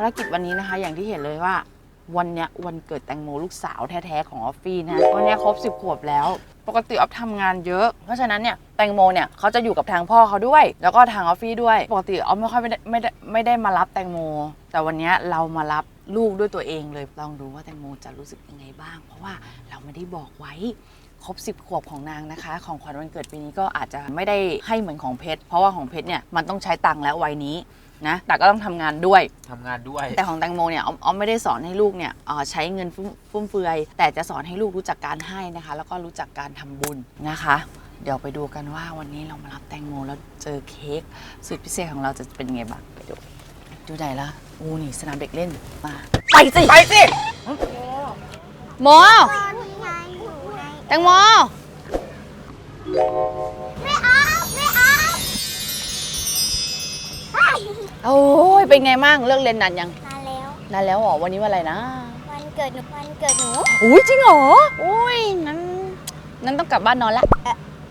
ารกิจวันนี้นะคะ อย่างที่เห็นเลยว่า วันเนี้ยวันเกิดแตงโมลูกสาวแท้ๆของออฟฟี่นะวันเนี้ยครบ10ขวบแล้ว ปกติออฟทำงานเยอะ เพราะฉะนั้นเนี่ยแตงโมเนี่ยเขาจะอยู่กับทางพ่อเขาด้วย แล้วก็ทางออฟฟี่ด้วย ปกติออฟไม่ค่อยไม่ได้ไม่ได้ไม่ได้มารับแตงโม แต่วันเนี้ยเรามารับลูกด้วยตัวเองเลยลองดูว่าแตงโมจะรู้สึกยังไงบ้าง เพราะว่าเราไม่ได้บอกไว้ครบ 10 ขวบของนางนะคะ ของขวัญวันเกิดปีนี้ก็อาจจะไม่ได้ให้เหมือนของเพชร เพราะว่าของเพชรเนี่ยมันต้องใช้ตังค์แล้ววัยนี้ นะแต่ก็ต้องทำงานด้วย ทำงานด้วย แต่ของแตงโมเนี่ยออมออมไม่ได้สอนให้ลูกเนี่ยเอ่อใช้เงินฟุ่มฟุ่มเฟือย แต่จะสอนให้ลูกรู้จักการให้นะคะ แล้วก็รู้จักการทำบุญนะคะ เดี๋ยวไปดูกันว่าวันนี้เรามารับแตงโมแล้วเจอเค้กสุดพิเศษของเราจะเป็นไงบ้างไปดูดูไหนละอูนี่สนามเด็กเล่นมาไปสิไปสิโมแตงโมไม่เอา โอ้ยเป็นไงมั่งเลิกเรียนนานยังมาแล้ว นานแล้วเหรอวันนี้วันอะไรนะ วันเกิดหนูวันเกิดหนูอุ้ยจริงเหรออุ้ยนั้นนั้นต้องกลับบ้านนอนละ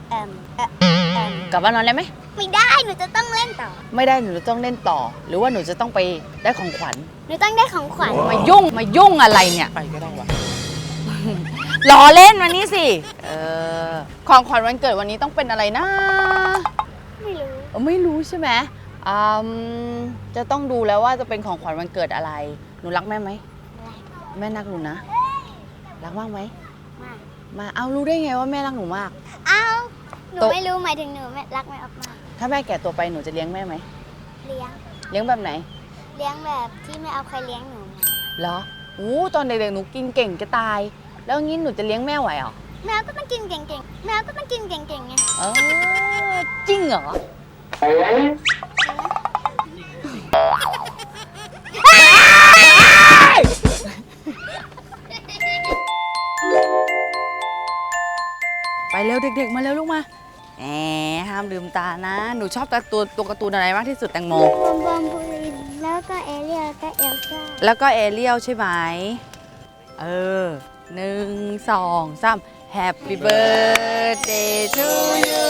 แอมแอมแอมกลับบ้านนอนได้ไหมไม่ได้หนูจะต้องเล่นต่อ ไม่ได้หนูจะต้องเล่นต่อ หรือว่าหนูจะต้องไปได้ของขวัญหนูต้องได้ของขวัญมายุ่งมายุ่งอะไรเนี่ยไปก็ได้วะรอเล่นวันนี้สิเออของขวัญวันเกิดวันนี้ต้องเป็นอะไรนะ ไม่รู้เออไม่รู้ใช่ไหม อืมจะต้องดูแล้วว่าจะเป็นของขวัญวันเกิดอะไร หนูรักแม่ไหมอะไรแม่รักหนูนะ รักมากไหม มาก มา เอารู้ได้ไงว่าแม่รักหนูมาก เอาหนูโตไม่รู้หมายถึงหนูไม่รักไม่ออกมา ถ้าแม่แก่ตัวไปหนูจะเลี้ยงแม่ไหม เลี้ยง เลี้ยงแบบไหน เลี้ยงแบบที่ไม่เอาใครเลี้ยงหนูไงเหรออู้ตอนเด็กๆหนูกินเก่งจะตาย แล้วงี้หนูจะเลี้ยงแม่ไหวเหรอ แมวก็ต้องกินเก่งๆ แมวก็ต้องกินเก่งๆไง เออจริงเหรอ ไปเร็วเด็ก ๆ มาเร็วลูกมาแหมห้ามลืมตานะ หนูชอบตัวตัวตัวการ์ตูนอะไรมากที่สุดแตงโม บอมบอมพูลินแล้วก็เอเรียลแล้วก็เอลซ่าแล้วก็เอเรียลใช่ไหม เออหนึ่งสองสาม Happy birthday to you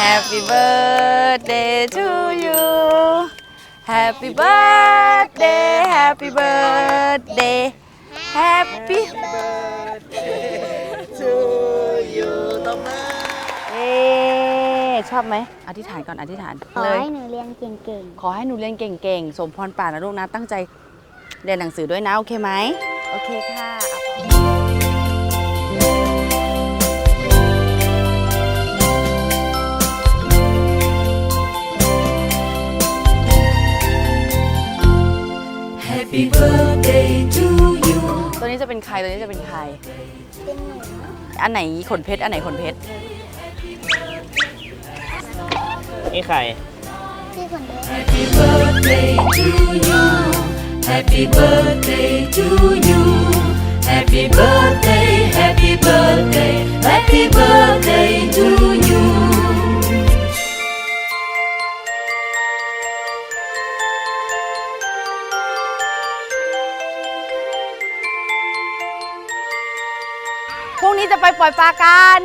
Happy birthday to you Happy birthday Happy birthday Happy to ชอบไหมอธิษฐานก่อนอธิษฐานขอเลยให้หนูเรียนเก่งขอให้หนูเรียนเก่งๆ สมพรป่ากนะลูกนะตั้งใจเรียนหนังสือด้วยนะ โอเคไหมโอเคค่ะเอา Happy birthday to you ตัวนี้จะเป็นใครตัวนี้จะเป็นใคร ๆ เป็นหนูอันไหนขนเพชรอันไหนขนเพชร นี่ใครที่คนเดียว Happy birthday to you Happy birthday to you Happy birthday Happy birthday Happy birthday to you พรุ่งนี้จะไปปล่อยปลากัน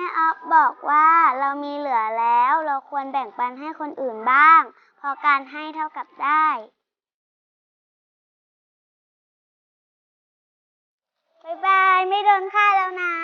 ม่ออฟบอกว่าเรามีเหลือแล้ว เราควรแบ่งปันให้คนอื่นบ้าง เพราะการให้เท่ากับได้ บ๊ายบาย ไม่โดนฆ่าแล้วนะ